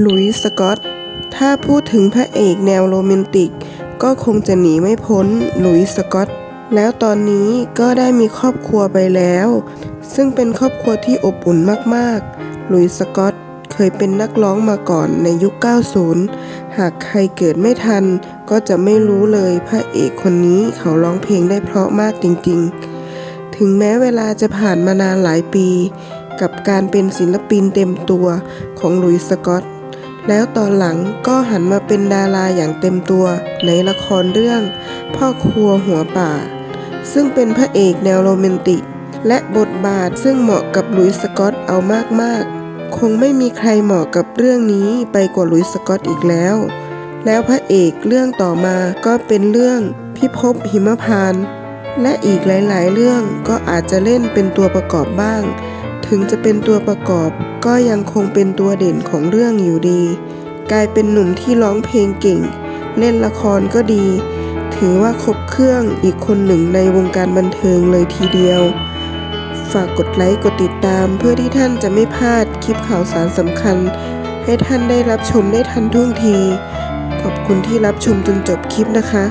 หลุยส์ สกอต ถ้าพูดถึงพระเอกแนวโรแมนติก ก็คงจะหนีไม่พ้นหลุยส์ สกอต แล้วตอนนี้ก็ได้มีครอบครัวไปแล้ว ซึ่งเป็นครอบครัวที่อบอุ่นมากๆ หลุยส์ สกอตเคยเป็นนักร้องมาก่อนในยุค 90 หากใครเกิดไม่ทัน ก็จะไม่รู้เลยพระเอกคนนี้เขาร้องเพลงได้เพราะมากจริงๆ ถึงแม้เวลาจะผ่านมานานหลายปี กับการเป็นศิลปินเต็มตัวของหลุยส์ สกอต แล้วตอนหลังก็หันมาเป็นดาราอย่างเต็มตัวในละครเรื่อง พ่อครัวหัวป่า ซึ่งเป็นพระเอกแนวโรแมนติก และบทบาทซึ่งเหมาะกับลุยสกอตเอามากๆ คงไม่มีใครเหมาะกับเรื่องนี้ไปกว่าลุยส์สกอตอีกแล้ว แล้วพระเอกเรื่องต่อมาก็เป็นเรื่องพิภพหิมพานต์และอีกหลายๆ เรื่องก็อาจจะเล่นเป็นตัวประกอบบ้าง ถึงจะเป็นตัวประกอบก็ยังคงเป็นตัวเด่นของเรื่องอยู่ดี กลายเป็นหนุ่มที่ร้องเพลงเก่ง เล่นละครก็ดี ถือว่าครบเครื่องอีกคนหนึ่งในวงการบันเทิงเลยทีเดียว ฝากกดไลค์กดติดตามเพื่อที่ท่านจะไม่พลาดคลิปข่าวสารสำคัญ ให้ท่านได้รับชมได้ทันท่วงที ขอบคุณที่รับชมจนจบคลิปนะคะ